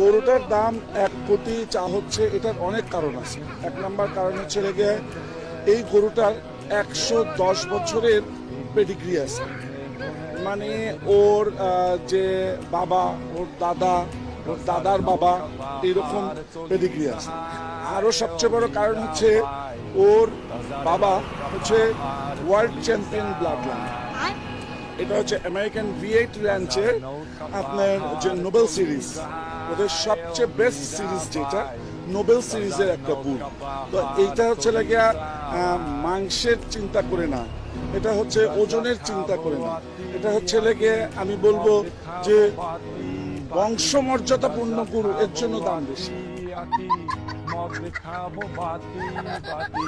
গরুটার দাম এক কোটি চা হচ্ছে, এটার অনেক কারণ আছে। এক নাম্বার কারণ হচ্ছে লেগে এই গরুটার একশো দশ বছরের পেডিগ্রি আছে। মানে ওর যে বাবা, ওর দাদা, ওর দাদার বাবা এরকম পেডিগ্রি আছে। আরও সবচেয়ে বড় কারণ হচ্ছে ওর বাবা হচ্ছে ওয়ার্ল্ড চ্যাম্পিয়ন ব্লাড লাইন। এটা হচ্ছে আমেরিকান ভি এইট র্যাঞ্চের আপনার যে নোবেল সিরিজ। ওদের সবচেয়ে বেস্ট সিরিজ যেটা নোবেল সিরিজের একটা বুক তো এইটা হচ্ছে লাগিয়া মাংসের চিন্তা করে না। এটা হচ্ছে ওজনের চিন্তা করে না। এটা হচ্ছে লেগে, আমি বলব যে, বংশমর্যাদাপূর্ণ গুরু এর জন্য দাম বেশি। মদ খাব বাতি বাতি